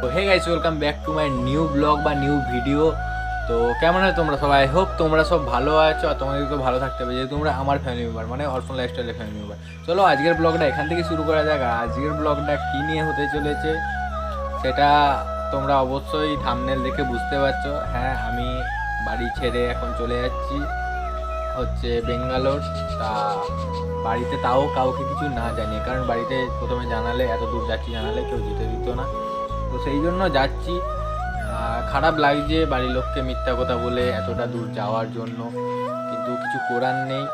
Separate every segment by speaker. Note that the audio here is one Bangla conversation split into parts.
Speaker 1: তো hey guys welcome back to my new blog বা নিউ ভিডিও তো, কেমন হয় তোমরা সবাই? আই হোপ তোমরা সব ভালো আছো আর তোমাদের তো ভালো থাকতে হবে, যেহেতু তোমরা আমার ফ্যামিলি মেম্বার মানে অর্ফন লাইফস্টাইলের ফ্যামিলি মেম্বার চলো, আজকের ব্লগটা এখান থেকে শুরু করা যাক। আর আজকের ব্লগটা কী নিয়ে হতে চলেছে, সেটা তোমরা অবশ্যই থামনেল দেখে বুঝতে পারছ। হ্যাঁ আমি বাড়ি ছেড়ে এখন চলে যাচ্ছি, হচ্ছে বেঙ্গালোর তা, বাড়িতে তাও কাউকে কিছু না জানিয়ে, কারণ বাড়িতে প্রথমে জানালে, এত দূর যাচ্ছি জানালে কেউ যেতে দিত না। তো সেই জন্য যাচ্ছি। খারাপ লাগছে বাড়ির লোককে মিথ্যা কথা বলে এতটা দূর যাওয়ার জন্য। কিন্তু কিছু করার নেই।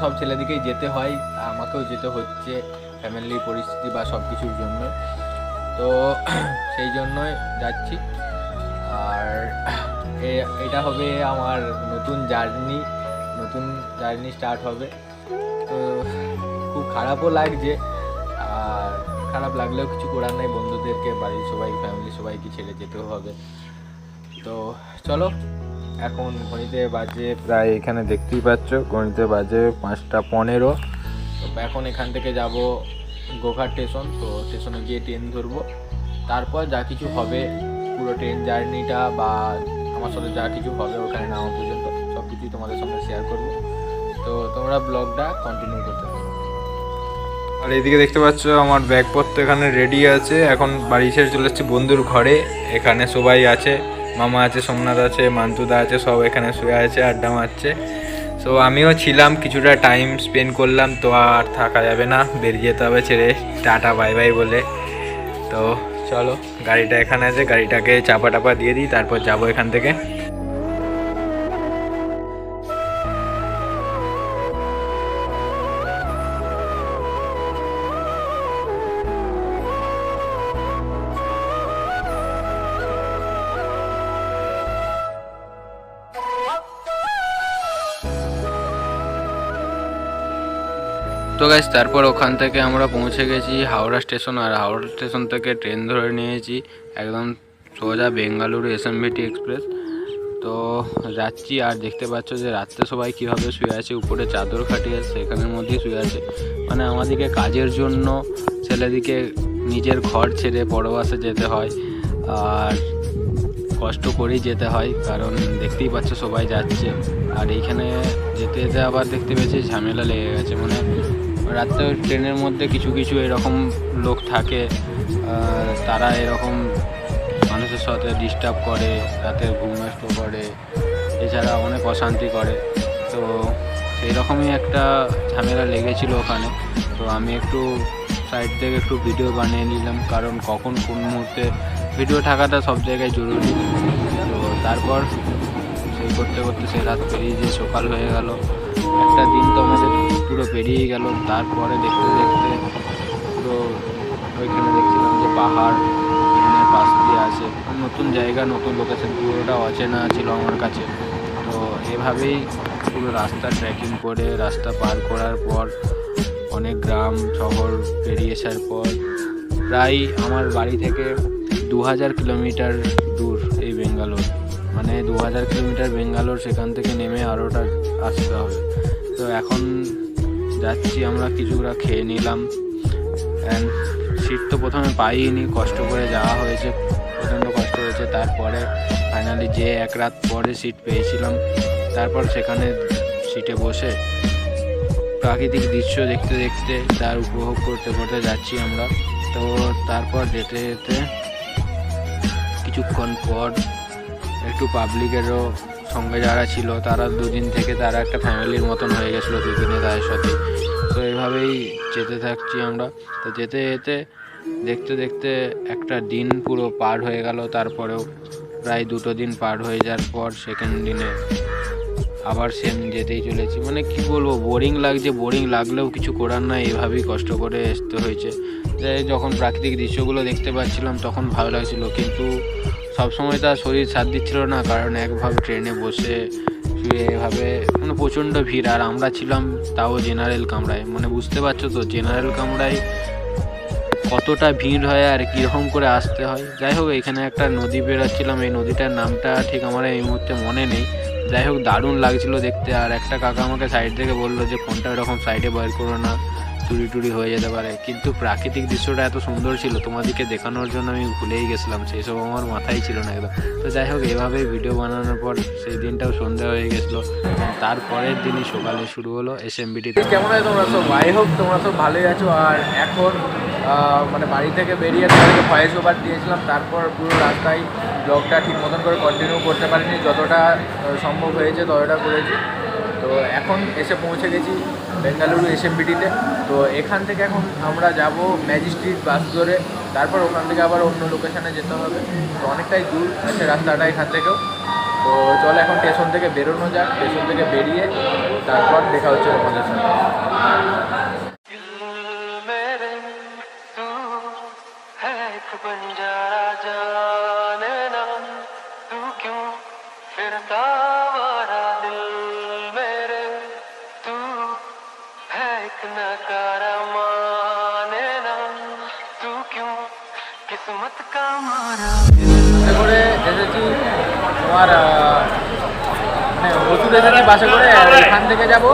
Speaker 1: সব ছেলেদিকেই যেতে হয়। আমাকেও যেতে হচ্ছে ফ্যামিলির পরিস্থিতি বা সব কিছুর জন্য। তো সেই জন্যই যাচ্ছি। আর এটা হবে আমার নতুন জার্নি। নতুন জার্নি স্টার্ট হবে। তো খুব খারাপও লাগছে। খারাপ লাগলেও কিছু করার নেই, বন্ধুদেরকে, বাড়ির সবাই ফ্যামিলি সবাইকে ছেড়ে যেতেও হবে। তো চলো, এখন ঘড়িতে বাজে প্রায় এখানে দেখতেই পাচ্ছ, ঘড়িতে বাজে পাঁচটা পনেরো। তো এখন এখান থেকে যাব গোঘাট স্টেশন, তো স্টেশনে গিয়ে ট্রেন ধরবো। তারপর যা কিছু হবে, পুরো ট্রেন জার্নিটা বা আমার সাথে যা কিছু হবে ওখানে নামা পর্যন্ত সব কিছুই তোমাদের সঙ্গে শেয়ার করব। তো তোমরা ব্লগটা কন্টিনিউ করতে পারো আর এদিকে দেখতে পাচ্ছ আমার ব্যাগপত্র এখানে রেডি আছে। এখন বাড়ি ছেড়ে চলে এসেছি বন্ধুর ঘরে। এখানে সবাই আছে, মামা আছে, সোমনাথ আছে, মান্তুদা আছে, সব এখানে শুয়ে আছে, আড্ডা মারছে। তো আমিও ছিলাম, কিছুটা টাইম স্পেন্ড করলাম, তো আর থাকা যাবে না, বেরিয়ে যেতে হবে ছেড়ে। টাটা বাই বাই বলে। তো, চলো, গাড়িটা এখানে আছে, গাড়িটাকে চাপা টাপা দিয়ে দিই, তারপর যাব এখান থেকে। তো গাইজ তারপর ওখান থেকে আমরা পৌঁছে গেছি হাওড়া স্টেশন। আর হাওড়া স্টেশন থেকে ট্রেন ধরে নিয়েছি একদম সোজা বেঙ্গালুরু এসএমভিটি এক্সপ্রেস। তো যাচ্ছি, আর দেখতে পাচ্ছ যে রাত্রে সবাই কীভাবে শুয়ে আছে, উপরে চাদর খাটিয়ে সেখানের মধ্যেই শুয়ে আছে। মানে আমাদেরকে কাজের জন্য ছেলেদিকে নিজের ঘর ছেড়ে পরবাসে যেতে হয়, আর কষ্ট করেই যেতে হয়, কারণ দেখতেই পাচ্ছ সবাই যাচ্ছে। আর এইখানে যেতে যেতে আবার দেখতে পেয়েছি ঝামেলা লেগে গেছে মানে রাত্রে ট্রেনের মধ্যে কিছু কিছু এরকম লোক থাকে তারা এরকম মানুষের সাথে ডিস্টার্ব করে, রাতে ঘুম করে, এছাড়া অনেক অশান্তি করে। তো সেই রকমই একটা ঝামেলা লেগেছিল ওখানে। তো আমি একটু সাইড থেকে একটু ভিডিও বানিয়ে নিলাম, কারণ কখন কোন মুহূর্তে ভিডিও থাকাটা সব জায়গায় জরুরি। তো তারপর সেই করতে করতে সেই রাত পেরিয়ে যে সকাল হয়ে গেল। একটা দিন তো আমাদের পুরো পেরিয়ে গেল। তারপরে দেখতে দেখতে পুরো ওইখানে দেখছিলাম যে পাহাড় পাশ দিয়ে আছে। নতুন জায়গা, নতুন লোকেশন পুরোটা অচেনা ছিল আমার কাছে। তো এভাবেই পুরো রাস্তা ট্রেকিং করে, রাস্তা পার করার পর, অনেক গ্রাম, শহর পেরিয়ে আসার পর, প্রায় আমার বাড়ি থেকে দু হাজার কিলোমিটার দূর এই বেঙ্গালোর মানে দু হাজার কিলোমিটার বেঙ্গালোর, সেখান থেকে নেমে আরোটা আসতে হবে। তো এখন যাচ্ছি আমরা, কিছুটা খেয়ে নিলাম। অ্যান্ড সিট তো প্রথমে পাইনি, কষ্ট করে যাওয়া হয়েছে, প্রচণ্ড কষ্ট হয়েছে। তারপরে ফাইনালি যে এক রাত পরে সিট পেয়েছিলাম, তারপর সেখানে সিটে বসে প্রাকৃতিক দৃশ্য দেখতে দেখতে, তার উপভোগ করতে করতে যাচ্ছি আমরা। তো তারপর যেতে যেতে কিছুক্ষণ পর একটু পাবলিকেরও সঙ্গে যারা ছিল, তারা দুদিন থেকে তারা একটা ফ্যামিলির মতন হয়ে গেছিল দুদিনে তাদের সাথে। তো এইভাবেই যেতে থাকছি আমরা। তো যেতে যেতে দেখতে দেখতে একটা দিন পুরো পার হয়ে গেল, তারপরেও প্রায় দুটো দিন পার হয়ে যাওয়ার পর সেকেন্ড দিনে আবার সেম যেতেই চলেছি। মানে কি বলব বোরিং লাগছে বোরিং লাগলেও কিছু করার নাই, এভাবেই কষ্ট করে আসতে হয়েছে। যখন প্রাকৃতিক দৃশ্যগুলো দেখতে পাচ্ছিলাম, তখন ভালো লাগছিল। কিন্তু সবসময় তার শরীর সাথ দিচ্ছিল না, কারণ একভাবে ট্রেনে বসে এভাবে মানে প্রচণ্ড ভিড়। আর আমরা ছিলাম তাও জেনারেল কামরায়। মানে বুঝতে পারছ তো জেনারেল কামরায় কতটা ভিড় হয় আর কীরকম করে আসতে হয়। যাই হোক, এখানে একটা নদী বেরোচ্ছিলাম এই নদীটার নামটা ঠিক আমার এই মুহূর্তে মনে নেই। যাই হোক, দারুণ লাগছিল দেখতে। আর একটা কাকা আমাকে সাইড থেকে বলল যে, ফোনটা এরকম সাইডে বের করো না।
Speaker 2: চুরি টুরি হয়ে যেতে পারে। কিন্তু প্রাকৃতিক দৃশ্যটা এত সুন্দর ছিল, তোমাদেরকে দেখানোর জন্য আমি ভুলেই গেছিলাম সেই সব আমার মাথায় ছিল না একদম। তো যাই হোক এভাবেই ভিডিও বানানোর পর সেই দিনটাও সন্ধ্যা হয়ে গেছিল। তারপরের দিনই সকালে শুরু হলো এস এম বিটি
Speaker 1: কেমন আছে তোমরা? সব আই হোক, তোমরা সব ভালোই আছো। আর এখন মানে বাড়ি থেকে বেরিয়ে তোমাদেরকে ভয়েস ওভার দিয়েছিলাম। তারপর পুরো রাস্তায় ব্লগটা ঠিক মতন করে কন্টিনিউ করতে পারিনি। যতটা সম্ভব হয়েছে ততটা করেছি। তো এখন এসে পৌঁছে গেছি বেঙ্গালুরু এসএমবিটিতে তো। এখান থেকে এখন আমরা যাব ম্যাজিস্ট্রেট বাস ধরে তারপর ওখান থেকে আবার অন্য লোকেশানে যেতে হবে। তো অনেকটাই দূর আছে রাস্তাটা এখান থেকেও। তো চলো এখন স্টেশন থেকে বেরোনো যাক। স্টেশন থেকে বেরিয়ে তারপর দেখা হচ্ছে তোমাদের সাথে। করে এসেছি তোমার মানে বাসে করে এখান থেকে যাব।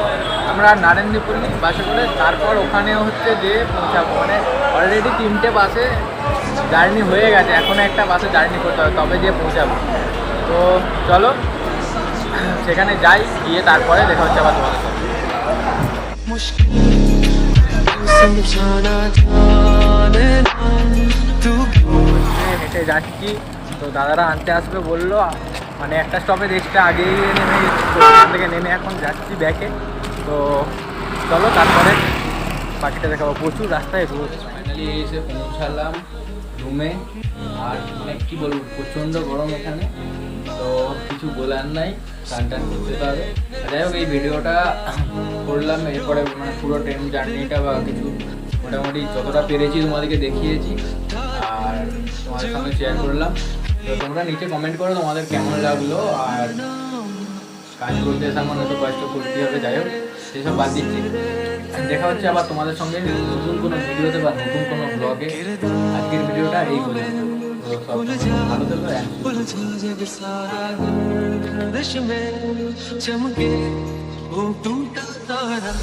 Speaker 1: আমরা নারেন্দ্রপুরি বাসে করে তারপর ওখানে হচ্ছে যে পৌঁছাবো। মানে অলরেডি তিনটে বাসে জার্নি হয়ে গেছে। এখনও একটা বাসে জার্নি করতে হবে, তবে যে পৌঁছাবো। তো চলো, সেখানে যাই, গিয়ে তারপরে দেখা হচ্ছে আবার তোমাদের সাথে। মুশকিল যাচ্ছি। তো দাদারা আনতে আসবে বলল মানে একটা স্টপেজ এক্সট্রা আগেই নেমে গেছি। ওখান থেকে নেমে এখন যাচ্ছি ব্যাকে তো চলো তারপরে বাকিটা দেখাবো। প্রচুর রাস্তায় গিয়ে এসে পৌঁছালাম রুমে আর মানে কী বলব, প্রচণ্ড গরম এখানে। তো কিছু বলার নাই টান টান করতে পারবে। যাই হোক, এই ভিডিওটা করলাম। এরপরে মানে পুরো ট্রেন জার্নিটা বা কিছু মোটামুটি যতটা পেরেছি তোমাদেরকে দেখিয়েছি। তোমাদের সঙ্গে শেয়ার করলাম তো তোমরা নিচে কমেন্ট করো তোমাদের কেমন লাগলো আর কাজ করতে এসে আমার তো কষ্ট করতে হবে যাই হোক সেসব বাদ দিচ্ছি দেখা হচ্ছে আবার তোমাদের সঙ্গে নতুন কোনো ভিডিওতে বা নতুন কোনো ব্লগে আজকের ভিডিওটা এই পর্যন্ত তো সব ভালো থাকো and
Speaker 3: उलझा जब सारा गर्दिश में चमके वो टूटा तारा